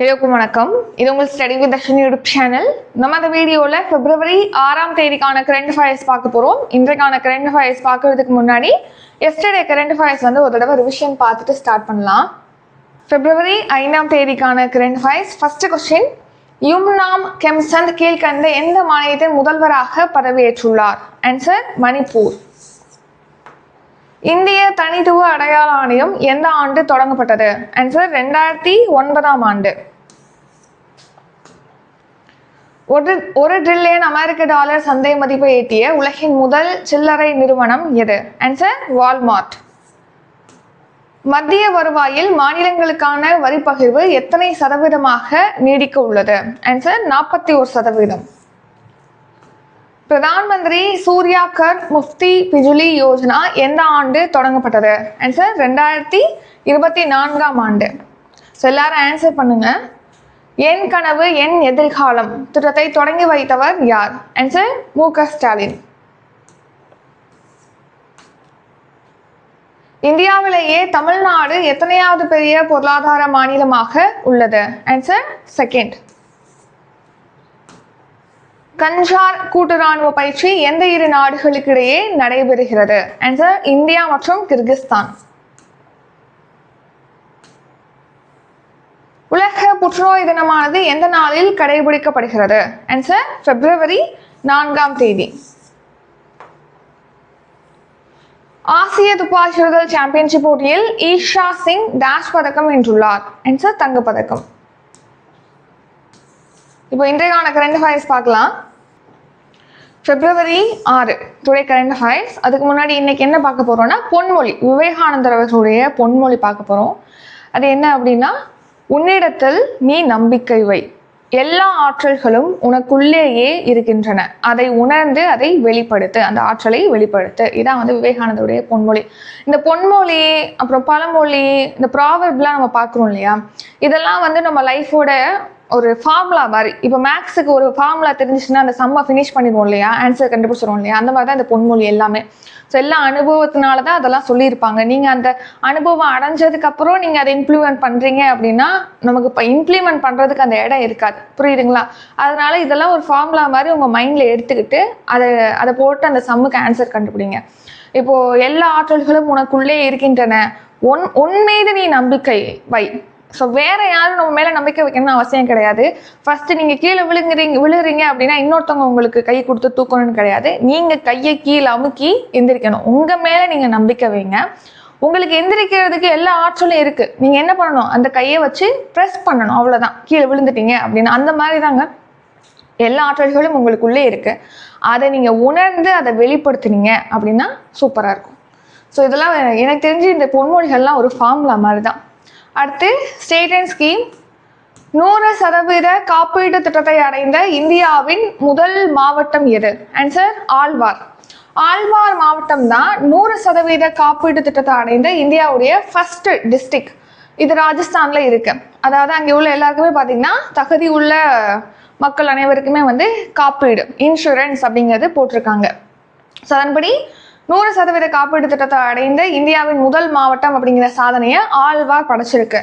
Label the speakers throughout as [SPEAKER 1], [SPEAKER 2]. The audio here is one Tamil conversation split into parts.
[SPEAKER 1] எல்லோருக்கும் வணக்கம். இது உங்கள் study with Darshan YouTube channel நம்ம அந்த வீடியோவில் பிப்ரவரி ஆறாம் தேதிக்கான கரண்ட் ஃபயர்ஸ் பார்க்க போகிறோம் இன்றைக்கான கரண்ட் ஃபயர்ஸ் பார்க்கறதுக்கு முன்னாடி எஸ்டர்டே கரண்ட் ஃபயர்ஸ் வந்து ஒரு தடவை ரிவிஷன் பார்த்துட்டு ஸ்டார்ட் பண்ணலாம். பிப்ரவரி ஐந்தாம் தேதிக்கான current affairs first question Yumnam Khemchand கீழ்கண்ட எந்த மாநிலத்தின் முதல்வராக பதவியேற்றுள்ளார்? ஆன்சர் மணிப்பூர். இந்திய தனித்துவ அடையாள ஆணையம் எந்த ஆண்டு தொடங்கப்பட்டது? ஆன்சர் ரெண்டாயிரத்தி ஒன்பதாம் ஆண்டு. ஒரு ஒரு ட்ரில்லியன் அமெரிக்க டாலர் சந்தை மதிப்பை எட்டிய உலகின் முதல் சில்லறை நிறுவனம் எது? Answer Walmart. மத்திய வருவாயில் மாநிலங்களுக்கான வரி பகிர்வு எத்தனை சதவீதமாக நீடிக்க உள்ளது? ஆன்சர் நாற்பத்தி ஒரு சதவீதம். பிரதான் மந்திரி சூர்யா கர் முஃப்தி பிஜுலி யோஜனா எந்த ஆண்டு தொடங்கப்பட்டது? ஆன்சர் ரெண்டாயிரத்தி இருபத்தி நான்காம் ஆண்டு. ஸோ எல்லாரும் ஆன்சர் பண்ணுங்க. என் கனவு என் எதிர்காலம் திட்டத்தை தொடங்கி வைத்தவர் யார்? ஆன்சர் மு க ஸ்டாலின். இந்தியாவிலேயே தமிழ்நாடு எத்தனையாவது பெரிய பொருளாதார மாநிலமாக உள்ளது? ஆன்சர் செகண்ட் கஞ்சார் கூட்டு ராணுவ பயிற்சி எந்த இரு நாடுகளுக்கிடையே நடைபெறுகிறது? ஆன்சர் இந்தியா மற்றும் கிர்கிஸ்தான். உலக புற்றுநோய் தினமானது எந்த நாளில் கடைபிடிக்கப்படுகிறது? ஆன்சர் பிப்ரவரி நான்காம் தேதி. ஆசிய துப்பாக்கி சுடுதல் சாம்பியன்ஷிப் போட்டியில் ஈஷா சிங் டாஷ் பதக்கம் வென்றுள்ளார். ஆன்சர் தங்கப்பதக்கம். இப்போ இன்றைக்கான கரண்ட் அஃபேர்ஸ் பார்க்கலாம். பிப்ரவரி ஆறு. டுடே கரண்ட் அஃபேர்ஸ் அதுக்கு முன்னாடி இன்னைக்கு என்ன பார்க்க போறோம்னா பொன்மொழி. விவேகானந்தர் அவர்களுடைய பொன்மொழி பார்க்க போறோம். அது என்ன அப்படின்னா உன்னிடத்தில் நீ நம்பிக்கை வை. எல்லா ஆற்றல்களும் உனக்குள்ளேயே இருக்கின்றன. அதை உணர்ந்து அதை வெளிப்படுத்து. அந்த ஆற்றலை வெளிப்படுத்து. இதான் வந்து விவேகானந்தருடைய பொன்மொழி. இந்த பொன்மொழி அப்புறம் பழமொழி இந்த ப்ராவர்ப்லாம் நம்ம பார்க்குறோம் இல்லையா? இதெல்லாம் வந்து நம்ம லைஃபோட ஒரு ஃபார்முலா மாதிரி. இப்போ மேக்ஸுக்கு ஒரு ஃபார்முலா தெரிஞ்சிச்சுன்னா அந்த சம்மை ஃபினிஷ் பண்ணிடுவோம் இல்லையா? ஆன்சர் கண்டுபிடிச்சிருவோம் இல்லையா? அந்த மாதிரி தான் இந்த பொன்மொழி எல்லாமே. ஸோ எல்லா அனுபவத்தினால தான் அதெல்லாம் சொல்லியிருப்பாங்க. நீங்கள் அந்த அனுபவம் அடைஞ்சதுக்கு அப்புறம் நீங்கள் அதை இம்ப்ளிமெண்ட் பண்ணுறீங்க அப்படின்னா நமக்கு இப்போ இம்ப்ளிமெண்ட் பண்ணுறதுக்கு அந்த இடம் இருக்காது. புரியுதுங்களா? அதனால இதெல்லாம் ஒரு ஃபார்முலா மாதிரி உங்கள் மைண்டில் எடுத்துக்கிட்டு அதை அதை போட்டு அந்த சம்முக்கு ஆன்சர் கண்டுபிடிங்க. இப்போது எல்லா ஆற்றல்களும் உனக்குள்ளே இருக்கின்றன. உன் உன் மீது நீ நம்பிக்கை வை. ஸோ வேற யாரும் நம்ம மேலே நம்பிக்கை வைக்கணும்னு அவசியம் கிடையாது. ஃபர்ஸ்ட் நீங்கள் கீழே விழுங்குறீங்க விழுறீங்க அப்படின்னா இன்னொருத்தவங்க உங்களுக்கு கை கொடுத்து தூக்கணும்னு கிடையாது. நீங்கள் கையை கீழே அமுக்கி எந்திரிக்கணும். உங்கள் மேலே நீங்கள் நம்பிக்கை வைங்க. உங்களுக்கு எந்திரிக்கிறதுக்கு எல்லா ஆற்றலும் இருக்குது நீங்கள் என்ன பண்ணணும்? அந்த கையை வச்சு ப்ரெஸ் பண்ணணும். அவ்வளோதான் கீழே விழுந்துட்டீங்க அப்படின்னு அந்த மாதிரி தாங்க எல்லா ஆற்றல்களும் உங்களுக்குள்ளே இருக்குது அதை நீங்கள் உணர்ந்து அதை வெளிப்படுத்துனீங்க அப்படின்னா சூப்பராக இருக்கும். ஸோ இதெல்லாம் எனக்கு தெரிஞ்சு இந்த பொன்மொழிகள்லாம் ஒரு ஃபார்முலா மாதிரி தான். அடுத்து ஸ்டேட் அண்ட் ஸ்கீம் நூறு சதவீத காப்பீட்டு திட்டத்தை அடைந்த இந்தியாவின் முதல் மாவட்டம் எது? ஆன்சர் ஆழ்வார். ஆழ்வார் மாவட்டம் தான் நூறு சதவீத காப்பீட்டு திட்டத்தை அடைந்த இந்தியாவுடைய ஃபர்ஸ்ட் டிஸ்ட்ரிக்ட் இது ராஜஸ்தான்ல இருக்கு. அதாவது அங்கே உள்ள எல்லாருக்குமே பார்த்தீங்கன்னா தகுதி உள்ள மக்கள் அனைவருக்குமே வந்து காப்பீடு இன்சூரன்ஸ் அப்படிங்கிறது போட்டிருக்காங்க. ஸோ அதன்படி நூறு சதவீத காப்பீடு திட்டத்தை அடைந்த இந்தியாவின் முதல் மாவட்டம் அப்படிங்கிற சாதனையை ஆழ்வார் படைச்சிருக்கு.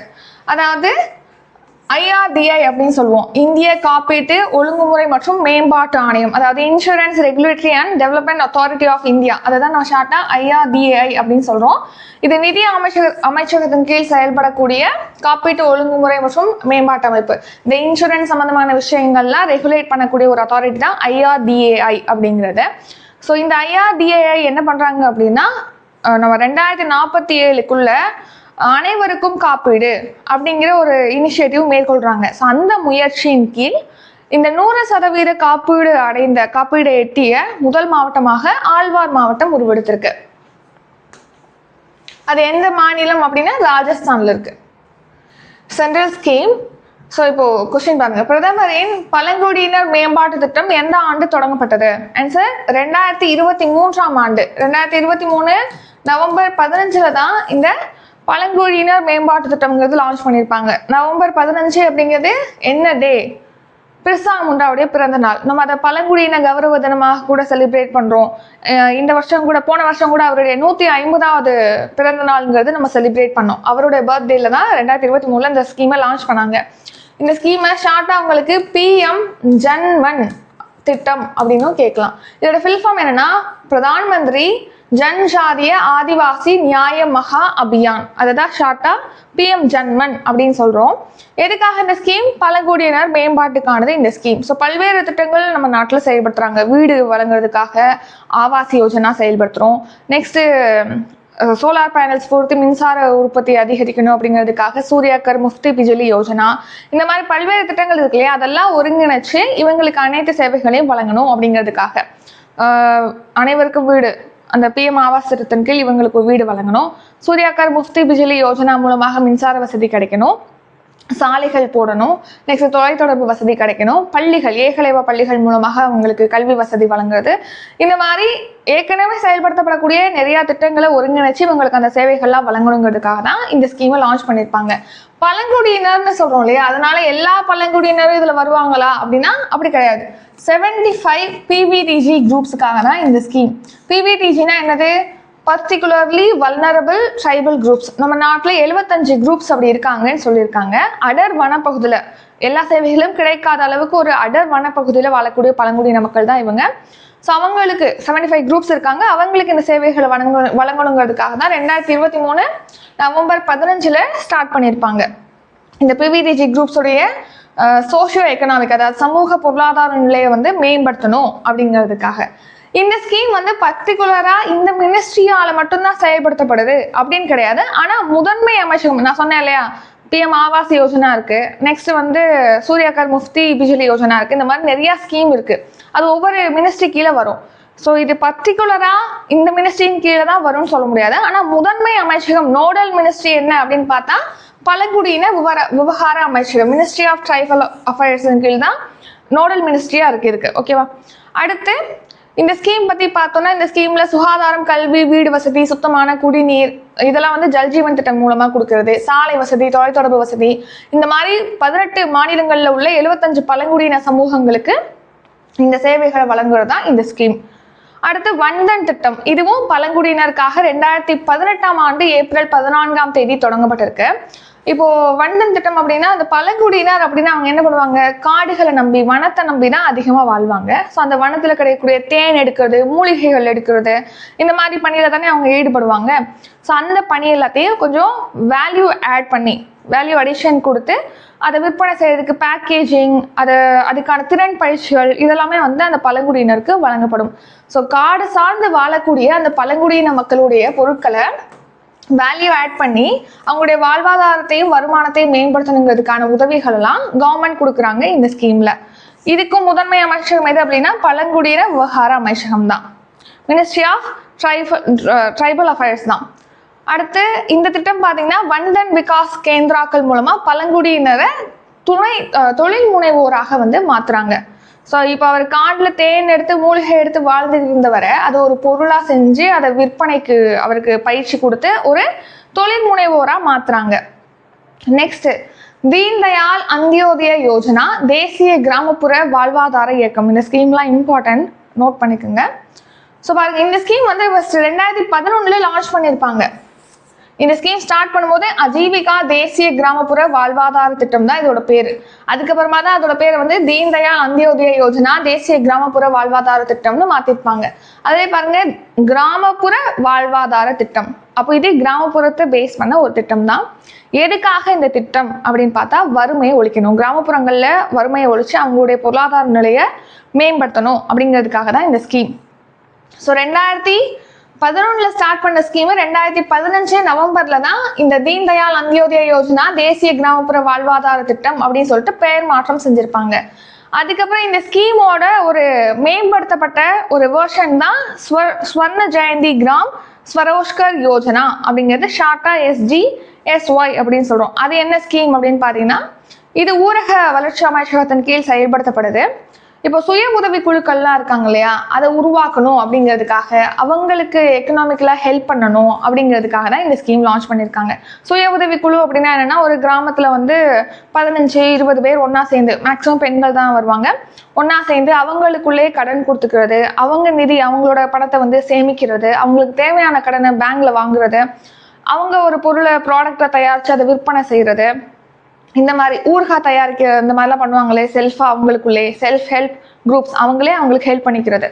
[SPEAKER 1] அதாவது ஐஆர்டிஐ அப்படின்னு சொல்லுவோம். இந்திய காப்பீட்டு ஒழுங்குமுறை மற்றும் மேம்பாட்டு ஆணையம். அதாவது insurance regulatory and development authority of India அதை தான் நான் ஷார்ட்டாக ஐஆர்டிஐ அப்படின்னு சொல்கிறோம் இது நிதி அமைச்சக அமைச்சகத்தின் கீழ் செயல்படக்கூடிய காப்பீட்டு ஒழுங்குமுறை மற்றும் மேம்பாட்டு அமைப்பு. இந்த இன்சூரன்ஸ் சம்மந்தமான விஷயங்கள்லாம் ரெகுலேட் பண்ணக்கூடிய ஒரு அத்தாரிட்டி தான் ஐஆர்டிஏஐ அப்படிங்கிறது. ஸோ இந்த ஐஆர்டிஏஐ என்ன பண்ணுறாங்க அப்படின்னா நம்ம ரெண்டாயிரத்தி நாற்பத்தி ஏழுக்குள்ள அனைவருக்கும் காப்பீடு அப்படிங்கிற ஒரு இனிஷியேட்டிவ் மேற்கொள்கிறாங்க ஸோ அந்த முயற்சியின் கீழ் இந்த நூறு சதவீத காப்பீடு அடைந்த காப்பீடு எட்டிய முதல் மாவட்டமாக ஆழ்வார் மாவட்டம் உருவெடுத்திருக்கு. அது எந்த மாநிலம் அப்படின்னா ராஜஸ்தானில் இருக்கு. சென்ட்ரல் ஸ்கீம் ஸோ இப்போ கொஸ்டின் பாருங்க. பிரதமரின் பழங்குடியினர் மேம்பாட்டு திட்டம் எந்த ஆண்டு தொடங்கப்பட்டது? ஆன்சர் ரெண்டாயிரத்தி இருபத்தி மூன்றாம் ஆண்டு. ரெண்டாயிரத்தி இருபத்தி மூணு நவம்பர் பதினஞ்சுல தான் இந்த பழங்குடியினர் மேம்பாட்டு திட்டம்ங்கிறது லான்ச் பண்ணியிருப்பாங்க. நவம்பர் பதினஞ்சு அப்படிங்கிறது என்ன டே பிர்சா முண்டாவுடைய பிறந்த நாள். நம்ம அதை பழங்குடியின கௌரவ தினமாக கூட செலிப்ரேட் பண்ணுறோம் இந்த வருஷம் கூட போன வருஷம் கூட அவருடைய நூற்றி ஐம்பதாவது பிறந்த நாளுங்கிறது நம்ம செலிப்ரேட் பண்ணோம். அவருடைய பர்த்டேல தான் ரெண்டாயிரத்தி இருபத்தி மூணில் இந்த ஸ்கீமை லான்ச் பண்ணாங்க. இந்த ஸ்கீமை ஷார்ட்டாக உங்களுக்கு பிஎம் ஜன்வன் திட்டம் அப்படின்னும் கேட்கலாம். இதோட ஃபில் ஃபார்ம் என்னன்னா பிரதான் மந்திரி ஜன்ஜாதிய ஆதிவாசி நியாய மகா அபியான். அதை தான் ஷார்ட்டாக பிஎம் ஜன்மன் அப்படின்னு சொல்கிறோம் எதுக்காக இந்த ஸ்கீம் பழங்குடியினர் மேம்பாட்டுக்கானது இந்த ஸ்கீம் ஸோ பல்வேறு திட்டங்கள் நம்ம நாட்டில் செயல்படுத்துகிறாங்க வீடு வழங்குறதுக்காக ஆவாஸ் யோஜனா செயல்படுத்துகிறோம் நெக்ஸ்ட்டு சோலார் பேனல்ஸ் பொறுத்து மின்சார உற்பத்தி அதிகரிக்கணும் அப்படிங்கிறதுக்காக சூர்யாக்கர் முஃப்தி பிஜலி யோஜனா. இந்த மாதிரி பல்வேறு திட்டங்கள் இருக்கு இல்லையா? அதெல்லாம் ஒருங்கிணைச்சு இவங்களுக்கு அனைத்து சேவைகளையும் வழங்கணும் அப்படிங்கிறதுக்காக. அனைவருக்கும் வீடு. அந்த பிஎம் ஆவாஸ் திட்டத்தின் கீழ் இவங்களுக்கு வீடு வழங்கணும். சூர்யாக்கர் முஃப்தி பிஜலி யோஜனா மூலமாக மின்சார வசதி கிடைக்கணும். சாலைகள் போடணும். நெக்ஸ்ட் தொலைத்தொடர்பு வசதி கிடைக்கணும். பள்ளிகள் ஏகலைவ பள்ளிகள் மூலமாக அவங்களுக்கு கல்வி வசதி வழங்குறது. இந்த மாதிரி ஏற்கனவே செயல்படுத்தப்படக்கூடிய நிறையா திட்டங்களை ஒருங்கிணைச்சு இவங்களுக்கு அந்த சேவைகள்லாம் வழங்கணுங்கிறதுக்காக தான் இந்த ஸ்கீமை லான்ச் பண்ணியிருப்பாங்க. பழங்குடியினர்னு சொல்கிறோம் இல்லையா? அதனால எல்லா பழங்குடியினரும் இதில் வருவாங்களா அப்படின்னா அப்படி கிடையாது. செவன்டி ஃபைவ் பிவிடிஜி குரூப்ஸுக்காக தான் இந்த ஸ்கீம் பிவிடிஜினா என்னது? பர்டிகுலர்லி வல்னரபிள் ட்ரைபல் குரூப்ஸ் நம்ம நாட்டில் எழுபத்தஞ்சு குரூப்ஸ் அப்படி இருக்காங்கன்னு சொல்லியிருக்காங்க. அடர் வனப்பகுதியில் எல்லா சேவைகளும் கிடைக்காத அளவுக்கு ஒரு அடர் வனப்பகுதியில் வாழக்கூடிய பழங்குடியின மக்கள் தான் இவங்க. ஸோ அவங்களுக்கு செவன்டி ஃபைவ் குரூப்ஸ் இருக்காங்க. அவங்களுக்கு இந்த சேவைகளை வழங்க வழங்கணுங்கிறதுக்காக தான் ரெண்டாயிரத்தி இருபத்தி மூணு நவம்பர் பதினஞ்சில் ஸ்டார்ட் பண்ணியிருப்பாங்க. இந்த பிவிடிஜி குரூப்ஸுடைய சோஷியோ எக்கனாமிக் அதாவது சமூக பொருளாதார நிலையை வந்து மேம்படுத்தணும் அப்படிங்கிறதுக்காக. இந்த ஸ்கீம் வந்து பர்டிகுலரா இந்த மினிஸ்ட்ரியால மட்டும்தான் செயல்படுத்தப்படுது அப்படின்னு கிடையாது. ஆனா முதன்மை அமைச்சகம் நான் சொன்னேன் இல்லையா? பிஎம் ஆவாஸ் யோஜனா இருக்கு. நெக்ஸ்ட் வந்து சூர்யாகர் முஃப்தி பிஜிலி யோஜனா இருக்கு. இந்த மாதிரி நிறைய ஸ்கீம் இருக்கு. அது ஒவ்வொரு மினிஸ்ட்ரி கீழே வரும். ஸோ இது பர்டிகுலரா இந்த மினிஸ்ட்ரியின் கீழே தான் வரும்னு சொல்ல முடியாது. ஆனா முதன்மை அமைச்சகம் நோடல் மினிஸ்ட்ரி என்ன அப்படின்னு பார்த்தா பழங்குடியின விவர விவகார அமைச்சகம் மினிஸ்ட்ரி ஆஃப் ட்ரைபல் அஃபேர்ஸின் கீழ் தான் நோடல் மினிஸ்ட்ரியா இருக்கு இருக்கு. ஓகேவா அடுத்து இந்த ஸ்கீம் பத்தி பார்த்தோம்னா இந்த ஸ்கீம்ல சுகாதாரம் கல்வி வீடு வசதி சுத்தமான குடிநீர் இதெல்லாம் வந்து ஜல்ஜீவன் திட்டம் மூலமா கொடுக்கறது. சாலை வசதி தொலைத்தொடர்பு வசதி. இந்த மாதிரி பதினெட்டு மாநிலங்கள்ல உள்ள எழுபத்தஞ்சு பழங்குடியின சமூகங்களுக்கு இந்த சேவைகளை வழங்குறது தான் இந்த ஸ்கீம் அடுத்து வந்தன் திட்டம். இதுவும் பழங்குடியினருக்காக ரெண்டாயிரத்தி பதினெட்டாம் ஆண்டு ஏப்ரல் பதினான்காம் தேதி தொடங்கப்பட்டிருக்கு. இப்போ வந்தன் திட்டம் அப்படின்னா அந்த பழங்குடியினர் அப்படின்னா அவங்க என்ன பண்ணுவாங்க? காடுகளை நம்பி வனத்தை நம்பி தான் அதிகமாக வாழ்வாங்க. ஸோ அந்த வனத்தில் கிடைக்கக்கூடிய தேன் எடுக்கிறது மூலிகைகள் எடுக்கிறது இந்த மாதிரி பணியில தானே அவங்க ஈடுபடுவாங்க. ஸோ அந்த பணி எல்லாத்தையும் கொஞ்சம் வேல்யூ ஆட் பண்ணி வேல்யூ அடிஷன் கொடுத்து அதை விற்பனை செய்யறதுக்கு பேக்கேஜிங் அது அதுக்கான திறன் பயிற்சிகள் இதெல்லாமே வந்து அந்த பழங்குடியினருக்கு வழங்கப்படும். ஸோ காடு சார்ந்து வாழக்கூடிய அந்த பழங்குடியின மக்களுடைய பொருட்களை வேல்யூ ஆட் பண்ணி அவங்களுடைய வாழ்வாதாரத்தையும் வருமானத்தையும் மேம்படுத்தணுங்கிறதுக்கான உதவிகள் எல்லாம் கவர்மெண்ட் கொடுக்குறாங்க இந்த ஸ்கீம்ல இதுக்கும் முதன்மை அமைச்சகம் எது அப்படின்னா பழங்குடியின விவகார அமைச்சகம் தான் ministry of tribal tribal affairs தான். அடுத்து இந்த திட்டம் பார்த்தீங்கன்னா வன்தன் விகாஸ் கேந்திராக்கள் மூலமா பழங்குடியினரை துணை தொழில் முனைவோராக வந்து மாத்துறாங்க. ஸோ இப்போ அவர் காட்டில் தேன் எடுத்து மூலிகை எடுத்து வாழ்ந்துட்டு இருந்தவரை அதை ஒரு பொருளாக செஞ்சு அதை விற்பனைக்கு அவருக்கு பயிற்சி கொடுத்து ஒரு தொழில் முனைவோராக மாற்றுறாங்க நெக்ஸ்ட் தீன்தயாள் அந்தியோதய யோஜனா தேசிய கிராமப்புற வாழ்வாதார இயக்கம். இந்த ஸ்கீம்லாம் இம்பார்ட்டன்ட் நோட் பண்ணிக்கோங்க. ஸோ பாருங்க இந்த ஸ்கீம் வந்து ஃபஸ்ட் ரெண்டாயிரத்தி பதினொன்றுல லான்ச் பண்ணியிருப்பாங்க இந்த ஸ்கீம் ஸ்டார்ட் பண்ணும்போது அஜீவிகா தேசிய கிராமப்புற வாழ்வாதார திட்டம் தான் இதோட பேர். அதுக்கப்புறமா தான் அதோட பேரை வந்து தீன் தயா அந்தியோதய யோஜனா தேசிய கிராமப்புற வாழ்வாதார திட்டம்னு மாத்திருப்பாங்க. அதே பாருங்க கிராமப்புற வாழ்வாதார திட்டம். அப்போ இது கிராமப்புறத்தை பேஸ் பண்ண ஒரு திட்டம் தான். எதுக்காக இந்த திட்டம் அப்படின்னு பார்த்தா வறுமையை ஒழிக்கணும். கிராமப்புறங்கள்ல வறுமையை ஒழிச்சு அவங்களுடைய பொருளாதார நிலையை மேம்படுத்தணும் அப்படிங்கிறதுக்காக தான் இந்த ஸ்கீம் ஸோ ரெண்டாயிரத்தி பதினொன்றுல ஸ்டார்ட் பண்ண ஸ்கீம் ரெண்டாயிரத்தி பதினஞ்சு நவம்பர்ல தான் இந்த தீன் தயாள் அந்தியோதய யோஜனா தேசிய கிராமப்புற வாழ்வாதார திட்டம் அப்படின்னு சொல்லிட்டு பெயர் மாற்றம் செஞ்சிருப்பாங்க. அதுக்கப்புறம் இந்த ஸ்கீமோட ஒரு மேம்படுத்தப்பட்ட ஒரு வேர்ஷன் தான் ஸ்வ ஸ்வர்ண ஜெயந்தி கிராம் ஸ்வரோஷ்கர் யோஜனா அப்படிங்கிறது ஷார்ட்டா எஸ்ஜி எஸ்ஒய் அப்படின்னு சொல்கிறோம் அது என்ன ஸ்கீம் அப்படின்னு பார்த்தீங்கன்னா இது ஊரக வளர்ச்சி அமைச்சகத்தின் கீழ் செயல்படுத்தப்படுது. இப்போ சுய உதவி குழுக்கள்லாம் இருக்காங்க இல்லையா? அதை உருவாக்கணும் அப்படிங்கிறதுக்காக அவங்களுக்கு எக்கனாமிக்கலாக ஹெல்ப் பண்ணணும் அப்படிங்கிறதுக்காக தான் இந்த ஸ்கீம் லான்ச் பண்ணியிருக்காங்க. சுய உதவி குழு அப்படின்னா என்னென்னா ஒரு கிராமத்தில் வந்து பதினஞ்சு இருபது பேர் ஒன்றா சேர்ந்து மேக்ஸிமம் பெண்கள் தான் வருவாங்க. ஒன்றா சேர்ந்து அவங்களுக்குள்ளே கடன் கொடுத்துக்கிறது அவங்க நிதி அவங்களோட பணத்தை வந்து சேமிக்கிறது அவங்களுக்கு தேவையான கடனை பேங்க்ல வாங்குறது அவங்க ஒரு பொருளை ப்ராடக்டை தயாரித்து அதை விற்பனை செய்கிறது இந்த மாதிரி ஊர்கா தயாரிக்க இந்த மாதிரிலாம் பண்ணுவாங்களே செல்ஃபா அவங்களுக்குள்ளே செல்ஃப் ஹெல்ப் குரூப்ஸ் அவங்களே அவங்களுக்கு ஹெல்ப் பண்ணிக்கிறது.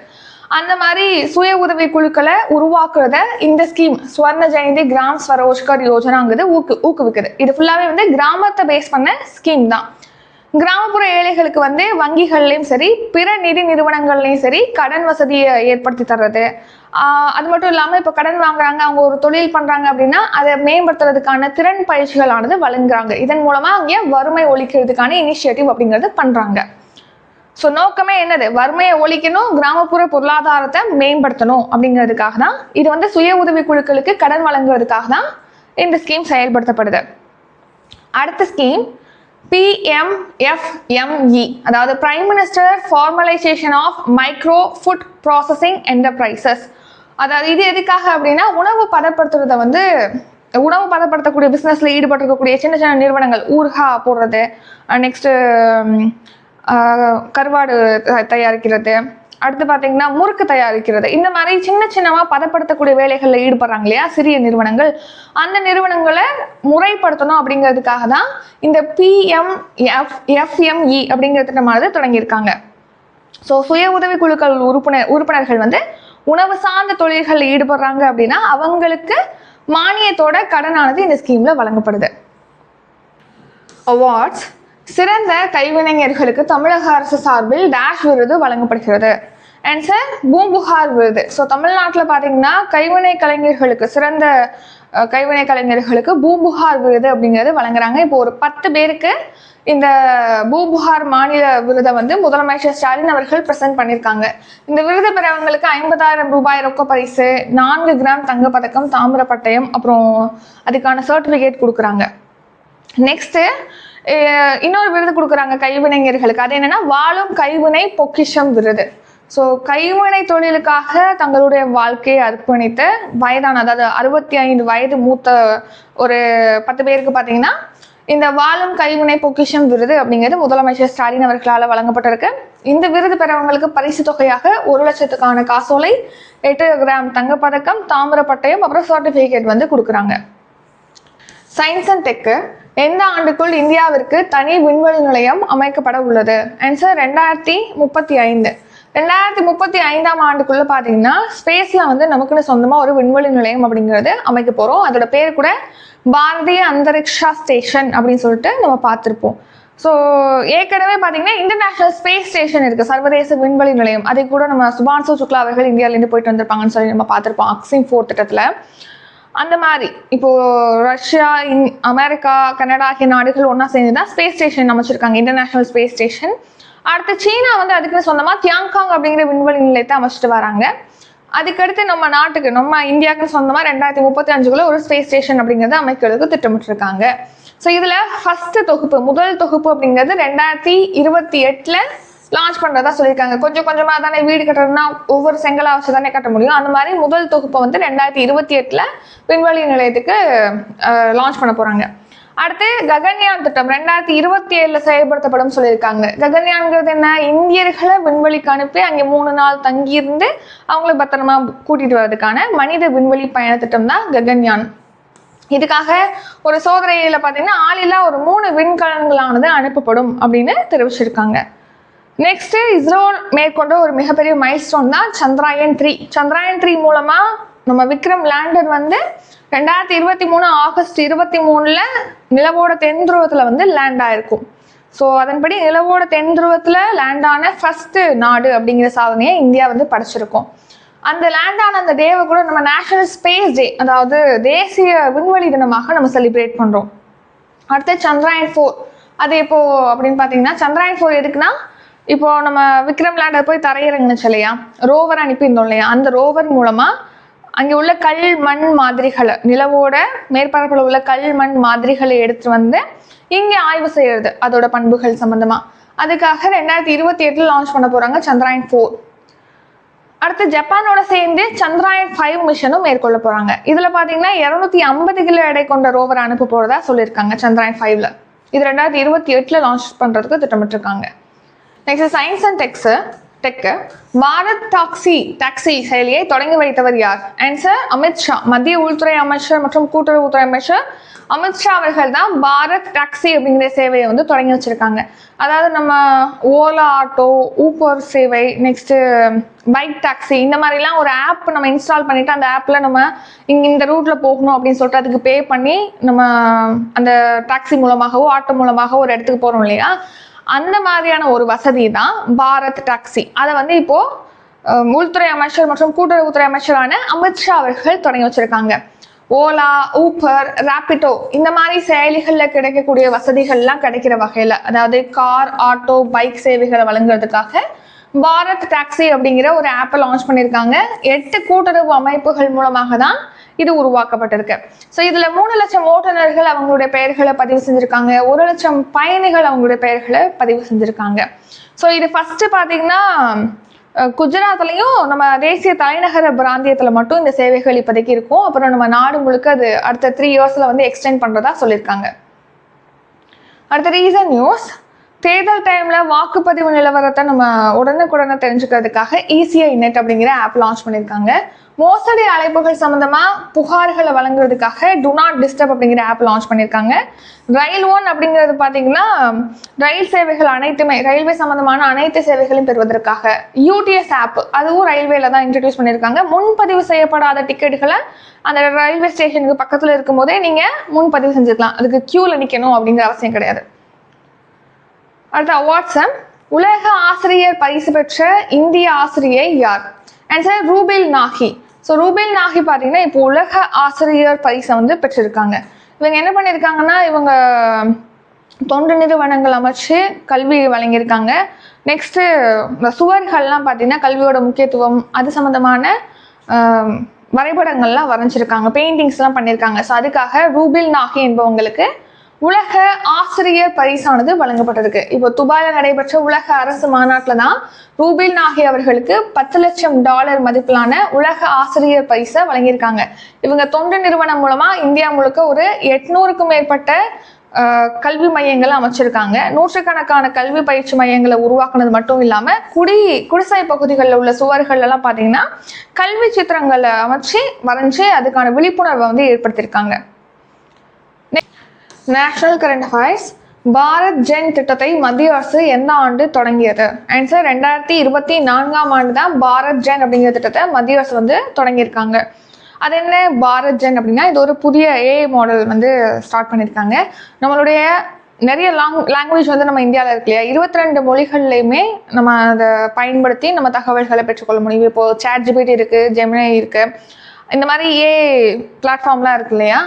[SPEAKER 1] அந்த மாதிரி சுய உதவி குழுக்களை உருவாக்குறத இந்த ஸ்கீம் ஸ்வர்ண ஜெயந்தி கிராம் ஸ்வரோஜ்கர் யோஜனாங்கிறது ஊக்கு ஊக்குவிக்குது. இது ஃபுல்லாகவே வந்து கிராமத்தை பேஸ் பண்ண ஸ்கீம் தான். கிராமப்புற ஏழைகளுக்கு வந்து வங்கிகள்லையும் சரி பிற நிதி நிறுவனங்கள்லையும் சரி கடன் வசதியை ஏற்படுத்தி தர்றது. அது மட்டும் இல்லாமல் இப்போ கடன் வாங்குறாங்க அவங்க ஒரு தொழில் பண்ணுறாங்க அப்படின்னா அதை மேம்படுத்துறதுக்கான திறன் பயிற்சிகளானது வழங்குறாங்க. இதன் மூலமாக அங்கே வறுமை ஒழிக்கிறதுக்கான இனிஷியேட்டிவ் அப்படிங்கிறது பண்ணுறாங்க ஸோ நோக்கமே என்னது? வறுமையை ஒழிக்கணும் கிராமப்புற பொருளாதாரத்தை மேம்படுத்தணும் அப்படிங்கிறதுக்காக தான். இது வந்து சுய உதவி குழுக்களுக்கு கடன் வழங்குறதுக்காக தான் இந்த ஸ்கீம் செயல்படுத்தப்படுது. அடுத்த ஸ்கீம் பிஎம்எஃப்எம்இ அதாவது prime minister formalisation of micro food processing enterprises அதாவது இது எதுக்காக அப்படின்னா உணவு பதப்படுத்துறத வந்து உணவு பதப்படுத்தக்கூடிய பிஸ்னஸில் ஈடுபட்டிருக்கக்கூடிய சின்ன சின்ன நிறுவனங்கள் ஊர்கா போடுறது நெக்ஸ்ட்டு கருவாடு த- தயாரிக்கிறது அடுத்து பார்த்தீங்கன்னா முறுக்கு தயாரிக்கிறது. இந்த மாதிரி சின்ன சின்னமாக பதப்படுத்தக்கூடிய வேலைகளில் ஈடுபடுறாங்க இல்லையா? சிறிய நிறுவனங்கள். அந்த நிறுவனங்களை முறைப்படுத்தணும் அப்படிங்கிறதுக்காக தான் இந்த பிஎம்எஃப் எஃப்எம்இ அப்படிங்கிற திட்டமானது தொடங்கியிருக்காங்க. ஸோ சுய உதவி குழுக்கள் உறுப்பினர் உறுப்பினர்கள் வந்து உணவு சார்ந்த தொழில்களில் ஈடுபடுறாங்க அப்படின்னா அவங்களுக்கு மானியத்தோட கடனானது இந்த ஸ்கீமில் வழங்கப்படுது. அவார்ட்ஸ் சிறந்த கைவினைஞர்களுக்கு தமிழக அரசு சார்பில் டேஷ் விருது வழங்கப்படுகிறது. அண்ட் சார் பூம்புகார் விருது. ஸோ தமிழ்நாட்டில் பார்த்தீங்கன்னா கைவினை கலைஞர்களுக்கு சிறந்த கைவினை கலைஞர்களுக்கு பூம்புகார் விருது அப்படிங்கிறது வழங்குறாங்க. இப்போ ஒரு பத்து பேருக்கு இந்த பூம்புகார் மாநில விருதை வந்து முதலமைச்சர் ஸ்டாலின் அவர்கள் பிரசன்ட் பண்ணியிருக்காங்க. இந்த விருது பெறவங்களுக்கு ஐம்பதாயிரம் ரூபாய் ரொக்க பரிசு நான்கு கிராம் தங்கப்பதக்கம் தாமிரப்பட்டயம் அப்புறம் அதுக்கான சர்டிஃபிகேட் கொடுக்குறாங்க. நெக்ஸ்ட்டு இன்னொரு விருது கொடுக்குறாங்க கைவினைஞர்களுக்கு. அது என்னன்னா வாழும் கைவினை பொக்கிஷம் விருது. ஸோ கைவினை தொழிலுக்காக தங்களுடைய வாழ்க்கையை அர்ப்பணித்து வயதான அதாவது அறுபத்தி ஐந்து வயது மூத்த ஒரு பத்து பேருக்கு பார்த்தீங்கன்னா இந்த வாழும் கைவினை பொக்கிஷம் விருது அப்படிங்கிறது முதலமைச்சர் ஸ்டாலின் அவர்களால் வழங்கப்பட்டிருக்கு. இந்த விருது பெறவங்களுக்கு பரிசு தொகையாக ஒரு லட்சத்துக்கான காசோலை எட்டு கிராம் தங்கப்பதக்கம் தாமிரப்பட்டயம் அப்புறம் சர்டிஃபிகேட் வந்து கொடுக்குறாங்க. சயின்ஸ் அண்ட் டெக்கு எந்த ஆண்டுக்குள் இந்தியாவிற்கு தனி விண்வெளி நிலையம் அமைக்கப்பட உள்ளது? ஆன்சர் ரெண்டாயிரத்தி முப்பத்தி ஐந்து. ரெண்டாயிரத்தி முப்பத்தி ஐந்தாம் ஆண்டுக்குள்ள பார்த்தீங்கன்னா ஸ்பேஸில் வந்து நமக்குன்னு சொந்தமாக ஒரு விண்வெளி நிலையம் அப்படிங்கிறது அமைக்க போகிறோம் அதோட பேர் கூட பாரதிய அந்தரிக்ஷா ஸ்டேஷன் அப்படின்னு சொல்லிட்டு நம்ம பார்த்துருப்போம். ஸோ ஏற்கனவே பார்த்தீங்கன்னா இன்டர்நேஷனல் ஸ்பேஸ் ஸ்டேஷன் இருக்குது சர்வதேச விண்வெளி நிலையம். அதை கூட நம்ம சுபான்சு சுக்லா அவர்கள் இந்தியாவிலேருந்து போயிட்டு வந்திருப்பாங்கன்னு சொல்லி நம்ம பார்த்துருப்போம். அக்சிம் ஃபோர் திட்டத்தில். அந்த மாதிரி. இப்போ ரஷ்யா இன் அமெரிக்கா கனடா ஆகிய நாடுகள் ஒன்றா சேர்ந்து தான் ஸ்பேஸ் ஸ்டேஷன் அமைச்சிருக்காங்க. இன்டர்நேஷனல் ஸ்பேஸ் ஸ்டேஷன் அடுத்து சீனா வந்து அதுக்குன்னு சொந்தமாக தியாங்காங் அப்படிங்கிற விண்வெளி நிலையத்தை அமைச்சிட்டு வராங்க. அதுக்கடுத்து நம்ம நாட்டுக்கு நம்ம இந்தியாவுக்கு சொந்தமாக ரெண்டாயிரத்தி முப்பத்தி அஞ்சுக்குள்ள ஒரு ஸ்பேஸ் ஸ்டேஷன் அப்படிங்கிறத அமைக்கிறதுக்கு திட்டமிட்டிருக்காங்க. ஸோ இதில் ஃபஸ்ட்டு தொகுப்பு முதல் தொகுப்பு அப்படிங்கிறது ரெண்டாயிரத்தி இருபத்தி எட்டில் லான்ச் பண்ணுறதா சொல்லியிருக்காங்க. கொஞ்சம் கொஞ்சமாக தானே வீடு கட்டுறதுனா ஒவ்வொரு செங்கலா வச்சு தானே கட்ட முடியும். அந்த மாதிரி முதல் தொகுப்பை வந்து ரெண்டாயிரத்தி இருபத்தி எட்டில் விண்வெளி நிலையத்துக்கு லான்ச் பண்ண போகிறாங்க அடுத்து ககன்யான் திட்டம். ரெண்டாயிரத்தி இருபத்தி ஏழில் செயல்படுத்தப்படும் சொல்லியிருக்காங்க. ககன்யான்ங்கிறது என்ன? இந்தியர்களை விண்வெளிக்கு அனுப்பி அங்கே மூணு நாள் தங்கியிருந்து அவங்கள பத்திரமா கூட்டிகிட்டு வர்றதுக்கான மனித விண்வெளி பயண திட்டம் தான் ககன்யான். இதுக்காக ஒரு சோதனையில் பார்த்தீங்கன்னா ஆளில்லா ஒரு மூணு விண்கலன்களானது அனுப்பப்படும் அப்படின்னு தெரிவிச்சிருக்காங்க. நெக்ஸ்ட் இஸ்ரோ மேற்கொண்ட ஒரு மிகப்பெரிய மைல்ஸ்டோன் தான் சந்திராயன் த்ரீ சந்திராயன் த்ரீ மூலமா நம்ம விக்ரம் லேண்டர் வந்து ரெண்டாயிரத்தி இருபத்தி மூணு ஆகஸ்ட் இருபத்தி மூணுல நிலவோட தென் துருவத்தில் வந்து லேண்ட் ஆயிருக்கும். ஸோ அதன்படி நிலவோட தென் துருவத்தில் லேண்ட் ஆன ஃபர்ஸ்ட் நாடு அப்படிங்கிற சாதனையை இந்தியா வந்து படைச்சிருக்கோம். அந்த லேண்ட் ஆன அந்த டேவை கூட நம்ம நேஷனல் ஸ்பேஸ் டே அதாவது தேசிய விண்வெளி தினமாக நம்ம செலிப்ரேட் பண்ணுறோம் அடுத்து சந்திராயன் ஃபோர் அது இப்போது அப்படின்னு பார்த்தீங்கன்னா சந்திராயன் ஃபோர் எதுக்குன்னா இப்போ நம்ம விக்ரம் லேண்டர் போய் தரையிறங்கினுச்சு இல்லையா ரோவர் அனுப்பியிருந்தோம் இல்லையா? அந்த ரோவர் மூலமாக அங்கே உள்ள கல் மண் மாதிரிகளை நிலவோட மேற்பரப்பில் உள்ள கல் மண் மாதிரிகளை எடுத்துட்டு வந்து இங்கே ஆய்வு செய்யறது அதோட பண்புகள் சம்மந்தமாக அதுக்காக ரெண்டாயிரத்தி இருபத்தி எட்டில் லான்ச் பண்ண போகிறாங்க சந்திராயன் ஃபோர் அடுத்து ஜப்பானோட சேர்ந்து சந்திராயன் ஃபைவ் மிஷனும் மேற்கொள்ள போறாங்க. இதுல பாத்தீங்கன்னா இருநூத்தி ஐம்பது கிலோ எடை கொண்ட ரோவர் அனுப்ப போறதா சொல்லியிருக்காங்க சந்திராயன் ஃபைவ்ல இது ரெண்டாயிரத்தி இருபத்தி எட்டுல லான்ச் பண்றதுக்கு திட்டமிட்டிருக்காங்க. Next science and tech tech Bharat taxi taxi செயலியை தொடங்கி வைத்தவர் யார்? ஆன்சர் அமித்ஷா மத்திய உள்துறை அமைச்சர் மற்றும் கூட்டுறவுத்துறை அமைச்சர் அமித்ஷா அவர்கள் தான் பாரத் டாக்ஸி அப்படிங்கிற சேவையை வந்து தொடங்கி வச்சுருக்காங்க. அதாவது நம்ம ஓலா ஆட்டோ ஊப்பர் சேவை நெக்ஸ்ட்டு பைக் டாக்ஸி இந்த மாதிரிலாம் ஒரு ஆப் நம்ம இன்ஸ்டால் பண்ணிட்டு அந்த ஆப்பில் நம்ம இங்கே இந்த ரூட்டில் போகணும் அப்படின்னு சொல்லிட்டு அதுக்கு பே பண்ணி நம்ம அந்த டாக்ஸி மூலமாகவோ ஆட்டோ மூலமாகவோ ஒரு இடத்துக்கு போகிறோம் இல்லையா? அந்த மாதிரியான ஒரு வசதி தான் பாரத் டாக்ஸி. அதை வந்து இப்போது உள்துறை அமைச்சர் மற்றும் கூட்டுறவுத்துறை அமைச்சரான அமித்ஷா அவர்கள் தொடங்கி வச்சிருக்காங்க. ஓலா ஊப்பர் ராபிட்டோ இந்த மாதிரி செயலிகளில் கிடைக்கக்கூடிய வசதிகள்லாம் கிடைக்கிற வகையில் அதாவது கார் ஆட்டோ பைக் சேவைகளை வழங்குறதுக்காக பாரத் டாக்ஸி அப்படிங்கிற ஒரு ஆப்பை லான்ச் பண்ணியிருக்காங்க. எட்டு கூட்டுறவு அமைப்புகள் மூலமாக தான் இது உருவாக்கப்பட்டிருக்கு. ஸோ இதில் மூணு லட்சம் ஓட்டுநர்கள் அவங்களுடைய பெயர்களை பதிவு செஞ்சுருக்காங்க. ஒரு லட்சம் பயணிகள் அவங்களுடைய பெயர்களை பதிவு செஞ்சுருக்காங்க. ஸோ இது ஃபஸ்ட்டு பார்த்தீங்கன்னா அஹ் நம்ம தேசிய தலைநகர பிராந்தியத்தில் மட்டும் இந்த சேவைகள் இப்போதைக்கு இருக்கும். அப்புறம் நம்ம நாடு முழுக்க அது அடுத்த த்ரீ இயர்ஸில் வந்து எக்ஸ்டெண்ட் பண்ணுறதா சொல்லியிருக்காங்க. அடுத்த ரீசன் நியூஸ் தேர்தல் டைமில் வாக்குப்பதிவு நிலவரத்தை நம்ம உடனுக்குடனே தெரிஞ்சுக்கிறதுக்காக ஈஸியாக நெட் அப்படிங்கிற ஆப் லான்ச் பண்ணியிருக்காங்க. மோசடி அழைப்புகள் சம்மந்தமாக புகார்களை வழங்குறதுக்காக டு நாட் டிஸ்டர்ப் அப்படிங்கிற ஆப் லான்ச் பண்ணியிருக்காங்க. ரயில் ஒன் அப்படிங்கிறது பார்த்தீங்கன்னா ரயில் சேவைகள் அனைத்துமே ரயில்வே சம்மந்தமான அனைத்து சேவைகளையும் பெறுவதற்காக யூடிஎஸ் ஆப் அதுவும் ரயில்வேல தான் இன்ட்ரடியூஸ் பண்ணியிருக்காங்க. முன்பதிவு செய்யப்படாத டிக்கெட்டுகளை அந்த ரயில்வே ஸ்டேஷனுக்கு பக்கத்தில் இருக்கும்போதே நீங்கள் முன்பதிவு செஞ்சுக்கலாம். அதுக்கு க்யூவில் நிற்கணும் அப்படிங்கிற அவசியம் கிடையாது. அடுத்த அவார்ட்ஸ் உலக ஆசிரியர் பரிசு பெற்ற இந்திய ஆசிரியை யார்? ஆன்சர் ரூபில் நாகி. ஸோ ரூபில் நாகி பார்த்தீங்கன்னா இப்போ உலக ஆசிரியர் பரிசை வந்து பெற்றிருக்காங்க. இவங்க என்ன பண்ணியிருக்காங்கன்னா இவங்க தொண்டு நிறுவனங்கள் அமைச்சு கல்வி வழங்கியிருக்காங்க. நெக்ஸ்ட்டு இந்த சுவர்கள்லாம் பார்த்தீங்கன்னா கல்வியோட முக்கியத்துவம் அது சம்மந்தமான வரைபடங்கள்லாம் வரைஞ்சிருக்காங்க. பெயிண்டிங்ஸ்லாம் பண்ணியிருக்காங்க. ஸோ அதுக்காக ரூபில் நாகி என்பவங்களுக்கு உலக ஆசிரியர் பரிசானது வழங்கப்பட்டிருக்கு. இப்போ துபாயில் நடைபெற்ற உலக அரசு மாநாட்டில் தான் ரூபில் நாகி அவர்களுக்கு பத்து லட்சம் டாலர் மதிப்பிலான உலக ஆசிரியர் பரிசை வழங்கியிருக்காங்க. இவங்க தொண்டு நிறுவனம் மூலமா இந்தியா முழுக்க ஒரு எட்நூறுக்கும் மேற்பட்ட கல்வி மையங்களை அமைச்சிருக்காங்க. நூற்றுக்கணக்கான கல்வி பயிற்சி மையங்களை உருவாக்குனது மட்டும் இல்லாம குடி குடிசை பகுதிகளில் உள்ள சுவர்கள் எல்லாம் பார்த்தீங்கன்னா கல்வி சித்திரங்களை அமைச்சு வரைஞ்சு அதுக்கான விழிப்புணர்வை வந்து ஏற்படுத்தியிருக்காங்க. National current affairs Bharat Gen திட்டத்தை மத்திய அரசு எந்த ஆண்டு தொடங்கியது ஆன்சர் ரெண்டாயிரத்தி இருபத்தி நான்காம் ஆண்டு தான் பாரத் ஜென் அப்படிங்கிற திட்டத்தை மத்திய அரசு வந்து தொடங்கியிருக்காங்க. அது என்ன பாரத் ஜென் அப்படின்னா இது ஒரு புதிய ஏஐ மாடல் வந்து ஸ்டார்ட் பண்ணியிருக்காங்க. நம்மளுடைய நிறைய லாங் லாங்குவேஜ் வந்து நம்ம இந்தியாவில் இருக்கு இல்லையா? இருபத்தி ரெண்டு மொழிகள்லையுமே நம்ம அதை பயன்படுத்தி நம்ம தகவல்களை பெற்றுக்கொள்ள முடியும். இப்போது சேட் ஜிபிடி இருக்குது ஜெமினி இருக்குது இந்த மாதிரி ஏ பிளாட்ஃபார்ம்லாம் இருக்கு இல்லையா?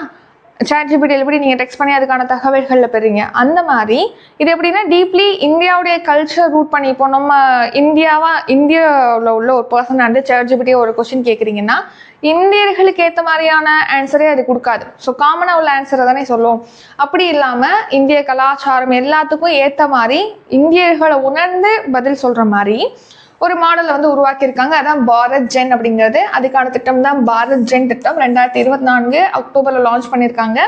[SPEAKER 1] சேட் ஜிபிடி எப்படி நீங்கள் டெக்ஸ்ட் பண்ணி அதுக்கான தகவல்களில் பெறீங்க? அந்த மாதிரி இது எப்படின்னா டீப்லி இந்தியாவுடைய கல்ச்சர் ரூட் பண்ணி இப்போ நம்ம இந்தியாவா இந்தியாவில் உள்ள ஒரு பர்சன் வந்து சேட் ஜிபிடி ஒரு கொஸ்டின் கேட்குறீங்கன்னா இந்தியர்களுக்கு ஏற்ற மாதிரியான ஆன்சரே அது கொடுக்காது. ஸோ காமனாக உள்ள ஆன்சரை தானே சொல்லும் அப்படி இல்லாமல் இந்திய கலாச்சாரம் எல்லாத்துக்கும் ஏற்ற மாதிரி இந்தியர்களை உணர்ந்து பதில் சொல்கிற மாதிரி ஒரு மாடலை வந்து உருவாக்கியிருக்காங்க. அதான் பாரத் ஜென் அப்படிங்கிறது. அதுக்கான திட்டம் தான் பாரத் ஜென் திட்டம். ரெண்டாயிரத்தி இருபத்தி நான்கு அக்டோபரில் லான்ச் பண்ணியிருக்காங்க.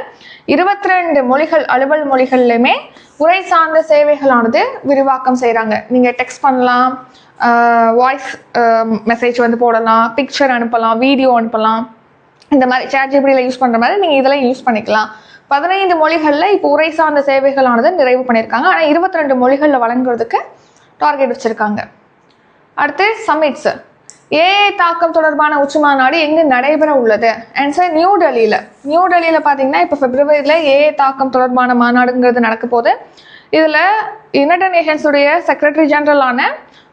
[SPEAKER 1] இருபத்தி ரெண்டு மொழிகள் அலுவல் மொழிகள்லையுமே உரை சார்ந்த சேவைகளானது விரிவாக்கம் செய்கிறாங்க நீங்கள் டெக்ஸ்ட் பண்ணலாம் வாய்ஸ் மெசேஜ் வந்து போடலாம் பிக்சர் அனுப்பலாம் வீடியோ அனுப்பலாம். இந்த மாதிரி சேட் ஜிபிடியில் யூஸ் பண்ணுற மாதிரி நீங்கள் இதெல்லாம் யூஸ் பண்ணிக்கலாம். பதினைந்து மொழிகளில் இப்போ உரை சார்ந்த சேவைகளானது நிறைவு பண்ணியிருக்காங்க. ஆனால் இருபத்தி ரெண்டு மொழிகளில் வழங்குறதுக்கு டார்கெட் வச்சுருக்காங்க. அடுத்து சமிட்ஸ் ஏஐ தாக்கம் தொடர்பான உச்சி மாநாடு எங்கு நடைபெற உள்ளது? ஆன்சர் நியூ டெல்லியில் நியூ டெல்லியில் பார்த்தீங்கன்னா இப்போ பிப்ரவரியில் ஏஐ தாக்கம் தொடர்பான மாநாடுங்கிறது நடக்க போது இதில் யுனைடெட் நேஷன்ஸுடைய செக்ரட்டரி ஜெனரலான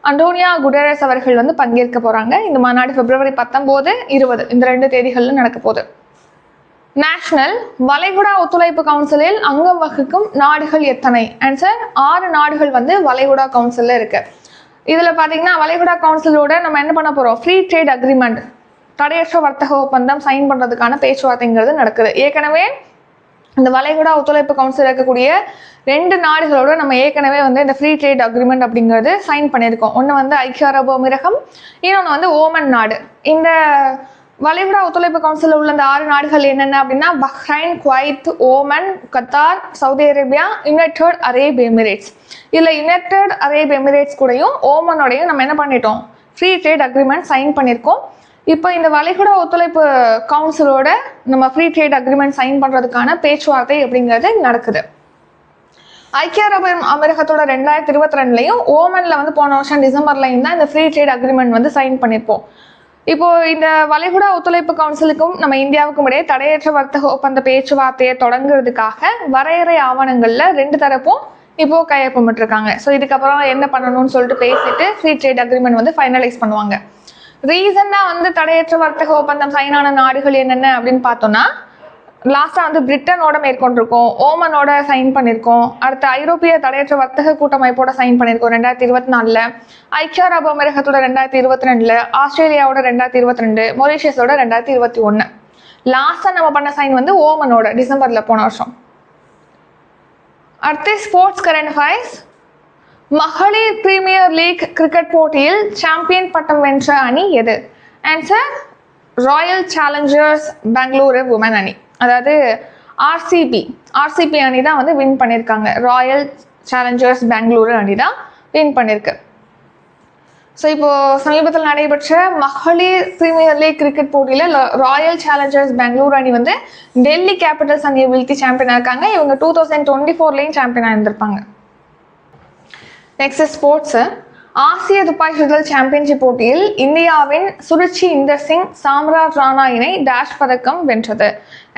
[SPEAKER 1] அண்டோனியா குடேரஸ் அவர்கள் வந்து பங்கேற்க போகிறாங்க இந்த மாநாடு பிப்ரவரி பத்தொம்போது இருபது இந்த ரெண்டு தேதிகளில் நடக்க போகுது. நேஷனல் வளைகுடா ஒத்துழைப்பு கவுன்சிலில் அங்கம் வகுக்கும் நாடுகள் எத்தனை? ஆன்சர் ஆறு நாடுகள் வந்து வளைகுடா கவுன்சிலில் இருக்குது இதில் பார்த்தீங்கன்னா வளைகுடா கவுன்சிலோட நம்ம என்ன பண்ண போகிறோம் ஃப்ரீ ட்ரேட் அக்ரிமெண்ட் தடையற்ற வர்த்தக ஒப்பந்தம் சைன் பண்ணுறதுக்கான பேச்சுவார்த்தைங்கிறது நடக்குது. ஏற்கனவே இந்த வளைகுடா ஒத்துழைப்பு கவுன்சில் இருக்கக்கூடிய ரெண்டு நாடுகளோட நம்ம ஏற்கனவே வந்து இந்த ஃப்ரீ ட்ரேட் அக்ரிமெண்ட் அப்படிங்கிறது சைன் பண்ணியிருக்கோம். ஒன்று வந்து ஐக்கிய அரபு அமீரகம் இன்னொன்று வந்து ஓமன் நாடு. இந்த வளைகுடா ஒத்துழைப்பு கவுன்சிலில் உள்ள இந்த ஆறு நாடுகள் என்னென்ன அப்படின்னா Bahrain Kuwait Oman Qatar Saudi Arabia United Arab Emirates. இதில் யுனைடெட் அரேப் எமிரேட்ஸ் கூடயும் ஓமனோடையும் நம்ம என்ன பண்ணிட்டோம்? ஃப்ரீ ட்ரேட் அக்ரிமெண்ட் சைன் பண்ணியிருக்கோம் இப்போ இந்த வளைகுடா ஒத்துழைப்பு கவுன்சிலோட நம்ம ஃப்ரீ ட்ரேட் அக்ரிமெண்ட் சைன் பண்ணுறதுக்கான பேச்சுவார்த்தை அப்படிங்கிறது நடக்குது. ஐக்கிய அரபு அமீரகத்தோட ரெண்டாயிரத்தி இருபத்தி ரெண்டுலையும் ஓமனில் வந்து போன வருஷம் டிசம்பர்லையும் தான் இந்த ஃப்ரீ ட்ரேட் அக்ரிமெண்ட் வந்து சைன் பண்ணியிருப்போம் இப்போ இந்த வளைகுடா ஒத்துழைப்பு கவுன்சிலுக்கும் நம்ம இந்தியாவுக்கும் இடையே தடையற்ற வர்த்தக ஒப்பந்த பேச்சுவார்த்தையை தொடங்குறதுக்காக வரையறை ஆவணங்கள்ல ரெண்டு தரப்பும் இப்போ கையொப்பமிட்டிருக்காங்க. ஸோ இதுக்கப்புறம் என்ன பண்ணணும்னு சொல்லிட்டு பேசிட்டு ஃப்ரீ ட்ரேட் அக்ரிமெண்ட் வந்து ஃபைனலைஸ் பண்ணுவாங்க. ரீசெண்டாக வந்து தடையற்ற வர்த்தக ஒப்பந்தம் சைனான நாடுகள் என்னென்ன அப்படின்னு பார்த்தோம்னா லாஸ்ட்டாக வந்து பிரிட்டனோட மேற்கொண்டிருக்கோம் ஓமனோட சைன் பண்ணியிருக்கோம் அடுத்து ஐரோப்பிய தடையற்ற வர்த்தக கூட்டமைப்போட சைன் பண்ணியிருக்கோம் ரெண்டாயிரத்தி இருபத்தி நாலில் ஐக்கிய அரபு அமீரகத்தோட ரெண்டாயிரத்தி இருபத்தி ரெண்டில் ஆஸ்திரேலியாவோட ரெண்டாயிரத்தி இருபத்தி ரெண்டு மொரீஷியஸோட ரெண்டாயிரத்தி இருபத்தி ஒன்று லாஸ்ட்டாக நம்ம பண்ண சைன் வந்து ஓமனோட டிசம்பரில் போன வருஷம். அடுத்து ஸ்போர்ட்ஸ் கரண்ட் அஃபைர்ஸ் மகளிர் பிரீமியர் லீக் கிரிக்கெட் போட்டியில் சாம்பியன் பட்டம் வென்ற அணி எது? Answer Royal Challengers Bengaluru woman அணி. அதாவது ஆர்சிபி ஆர்சிபி அணி தான் வந்து வின் பண்ணியிருக்காங்க ராயல் சேலஞ்சர்ஸ் பெங்களூரு அணி தான் வின் பண்ணியிருக்கு ஸோ இப்போது சமீபத்தில் நடைபெற்ற மகளிர் பிரீமியர் லீக் கிரிக்கெட் போட்டியில் ராயல் சேலஞ்சர்ஸ் பெங்களூர் அணி வந்து டெல்லி கேபிட்டல்ஸ் அணியை வீழ்த்தி சாம்பியனாக இருக்காங்க. இவங்க டூ தௌசண்ட் டுவெண்ட்டி ஃபோர்லேயும் சாம்பியனாக இருந்திருப்பாங்க. நெக்ஸ்ட் ஸ்போர்ட்ஸு ஆசிய துப்பாக்கி சுடுதல் சாம்பியன்ஷிப் போட்டியில் இந்தியாவின் சுருச்சி இந்தர் சிங் சாம்ராஜ் ராணா இணை டேஷ் பதக்கம் வென்றது.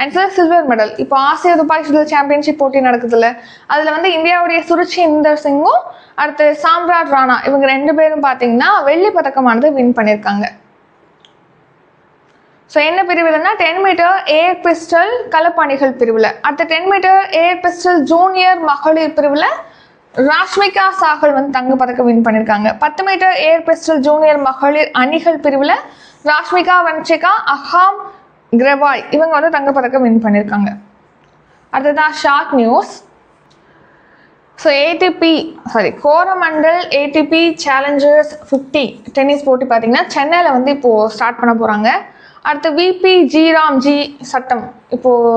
[SPEAKER 1] அண்ட் சார் சில்வர் மெடல் இப்போ ஆசிய துப்பாக்கி சுடுதல் சாம்பியன்ஷிப் போட்டி நடக்குதுல்ல அதில் வந்து இந்தியாவுடைய சுருச்சி இந்தர் சிங்கும் அடுத்து சாம்ராஜ் ராணா இவங்க ரெண்டு பேரும் பார்த்தீங்கன்னா வெள்ளி பதக்கமானது வின் பண்ணியிருக்காங்க ஸோ என்ன பிரிவுலன்னா டென் மீட்டர் ஏர் பிஸ்டல் களப்பாணிகள் பிரிவில். அடுத்த ten metre air pistol junior மகளிர் பிரிவில் ராஷ்மிகா சாகல் வந்து தங்க பதக்கம் வின் பண்ணியிருக்காங்க பத்து மீட்டர் ஏர் பிஸ்டல் ஜூனியர் மகளிர் அணிகள் பிரிவில் ராஷ்மிகா வன்சிகா அஹாம் கிரவாய் இவங்க வந்து தங்க பதக்கம் வின் பண்ணியிருக்காங்க அடுத்ததான் short news. So ATP sorry Coromandel ATP Challengers fifty tennis போட்டி பார்த்தீங்கன்னா சென்னையில் வந்து இப்போது ஸ்டார்ட் பண்ண போகிறாங்க அடுத்து விபி ஜிராம் ராம்ஜி சட்டம். இப்போது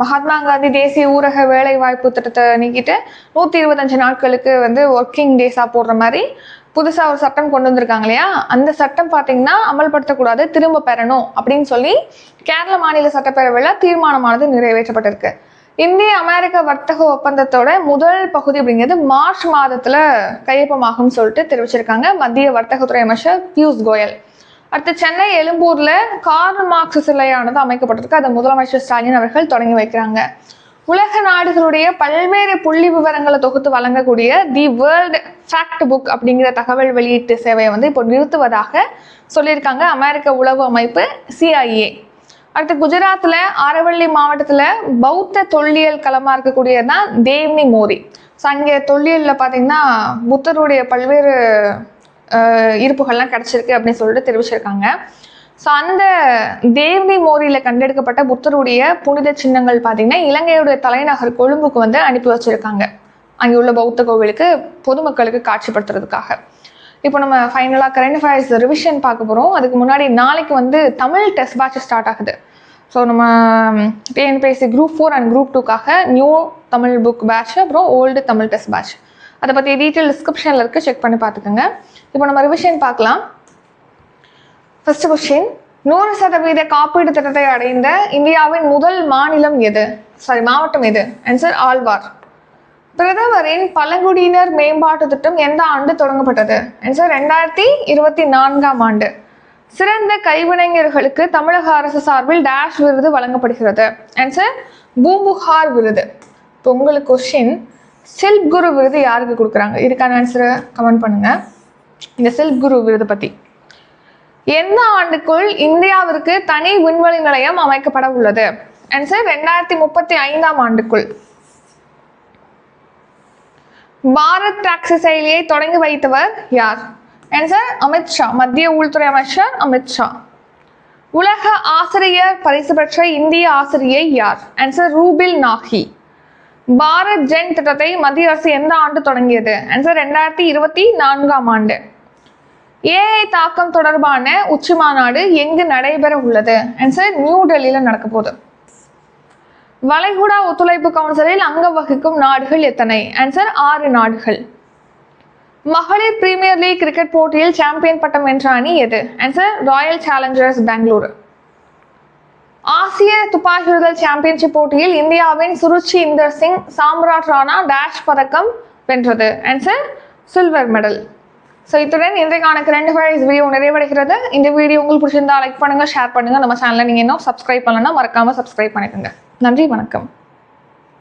[SPEAKER 1] மகாத்மா காந்தி தேசிய ஊரக வேலை வாய்ப்பு திட்டத்தை நீக்கிட்டு நூற்றி இருபத்தஞ்சு நாட்களுக்கு வந்து ஒர்க்கிங் டேஸாக போடுற மாதிரி புதுசாக ஒரு சட்டம் கொண்டு வந்திருக்காங்க இல்லையா? அந்த சட்டம் பார்த்தீங்கன்னா அமல்படுத்தக்கூடாது திரும்ப பெறணும் அப்படின்னு சொல்லி கேரள மாநில சட்டப்பேரவையில் தீர்மானமானது நிறைவேற்றப்பட்டிருக்கு. இந்திய அமெரிக்க வர்த்தக ஒப்பந்தத்தோட முதல் பகுதி அப்படிங்கிறது மார்ச் மாதத்தில் கையொப்பமாகும்னு சொல்லிட்டு தெரிவிச்சிருக்காங்க மத்திய வர்த்தகத்துறை அமைச்சர் பியூஷ் கோயல். அடுத்து சென்னை எழும்பூர்ல கார்ல் மார்க்ஸ் சிலையானது அமைக்கப்பட்டிருக்கு. அதை முதலமைச்சர் ஸ்டாலின் அவர்கள் தொடங்கி வைக்கிறாங்க. உலக நாடுகளுடைய பல்வேறு புள்ளி விவரங்களை தொகுத்து வழங்கக்கூடிய தி வேர்ல்டு ஃபேக்ட் புக் அப்படிங்கிற தகவல் வெளியீட்டு சேவையை வந்து இப்போ நிறுத்துவதாக சொல்லியிருக்காங்க அமெரிக்க உளவு அமைப்பு சிஐஏ அடுத்து குஜராத்தில் ஆரவள்ளி மாவட்டத்தில் பௌத்த தொல்லியல் களமாக இருக்கக்கூடியது தான் தேவ்னி மோரி ஸோ அங்கே தொல்லியலில் பார்த்தீங்கன்னா புத்தருடைய பல்வேறு இருப்புகள்லாம் கிடச்சிருக்கு அப்படின்னு சொல்லிட்டு தெரிவிச்சிருக்காங்க. ஸோ அந்த தேவ்னி மோரியில் கண்டெடுக்கப்பட்ட புத்தருடைய புனித சின்னங்கள் பார்த்தீங்கன்னா இலங்கையுடைய தலைநகர் கொழும்புக்கு வந்து அனுப்பி வச்சுருக்காங்க. அங்கே உள்ள பௌத்த கோவிலுக்கு பொதுமக்களுக்கு காட்சிப்படுத்துறதுக்காக. இப்போ நம்ம ஃபைனலாக கரண்ட் அஃபேர்ஸ் ரிவிஷன் பார்க்க போகிறோம் அதுக்கு முன்னாடி நாளைக்கு வந்து தமிழ் டெஸ்ட் பேட்ச் ஸ்டார்ட் ஆகுது. ஸோ நம்ம TNPSC group four and group டூக்காக new Tamil book batch அப்புறம் ஓல்டு தமிழ் டெஸ்ட் பேட்ச் அதை பற்றி டீட்டெயில் டிஸ்கிரிப்ஷனில் இருக்குது செக் பண்ணி பார்த்துக்கோங்க. இப்போ நம்ம ரிவிஷன் பார்க்கலாம். ஃபர்ஸ்ட் கொஸ்டின் நூறு சதவீத காப்பீடு திட்டத்தை அடைந்த இந்தியாவின் முதல் மாநிலம் எது? சாரி மாவட்டம் எது? ஆன்சர் ஆழ்வார். பிரதமரின் பழங்குடியினர் மேம்பாட்டு திட்டம் எந்த ஆண்டு தொடங்கப்பட்டது? ஆன்சர் ரெண்டாயிரத்தி இருபத்தி நான்காம் ஆண்டு. சிறந்த கைவினைஞர்களுக்கு தமிழக அரசு சார்பில் டேஷ் விருது வழங்கப்படுகிறது. ஆன்சர் பூம்புகார் விருது. இப்போ உங்களுக்கு கொஸ்டின் செல்ப் குரு விருது யாருக்கு கொடுக்குறாங்க? இதுக்கான ஆன்சரை கமெண்ட் பண்ணுங்கள் இந்த செல்ப் குரு விருது பற்றி எந்த ஆண்டுக்குள் இந்தியாவிற்கு தனி விண்வெளி நிலையம் அமைக்கப்பட உள்ளது? ஆன்சர் ரெண்டாயிரத்தி முப்பத்தி ஐந்தாம் ஆண்டுக்குள். பாரத் டாக்ஸி செயலியை தொடங்கி வைத்தவர் யார்? ஆன்சர் அமித்ஷா மத்திய உள்துறை அமைச்சர் அமித்ஷா உலக ஆசிரியர் பரிசு பெற்ற இந்திய ஆசிரியை யார்? Answer rouble Nagi. Bharat gen திட்டத்தை மத்திய அரசு எந்த ஆண்டு தொடங்கியது? ஆன்சர் ரெண்டாயிரத்தி இருபத்தி நான்காம் ஆண்டு. ஏஐ தாக்கம் தொடர்பான உச்சி மாநாடு எங்கு நடைபெற உள்ளது? ஆன்சர் நியூ டெல்லியில் நடக்க போகுது. வளைகுடா ஒத்துழைப்பு கவுன்சிலில் அங்கம் வகிக்கும் நாடுகள் எத்தனை? ஆன்சர் ஆறு நாடுகள். மகளிர் பிரீமியர் லீக் கிரிக்கெட் போட்டியில் சாம்பியன் பட்டம் வென்ற அணி எது? ஆன்சர் ராயல் சேலஞ்சர்ஸ் பெங்களூரு ஆசிய துப்பாக்கிடுதல் சாம்பியன்ஷிப் போட்டியில் இந்தியாவின் சுருச்சி இந்தர் சிங் சாம்ராட் ராணா டேஷ் பதக்கம் வென்றது. ஆன்சர் சில்வர் மெடல் ஸோ இத்துடன் இன்றைக்கான ரெண்டு ஃபைஸ் வீடியோ நிறைவடைகிறது. இந்த வீடியோ உங்களுக்கு பிடிச்சிருந்தா லைக் பண்ணுங்கள் ஷேர் பண்ணுங்கள் நம்ம சேனலை நீங்கள் இன்னும் சப்ஸ்கிரைப் பண்ணலன்னா மறக்காமல் சப்ஸ்கிரைப் பண்ணிக்கோங்க. நன்றி வணக்கம்.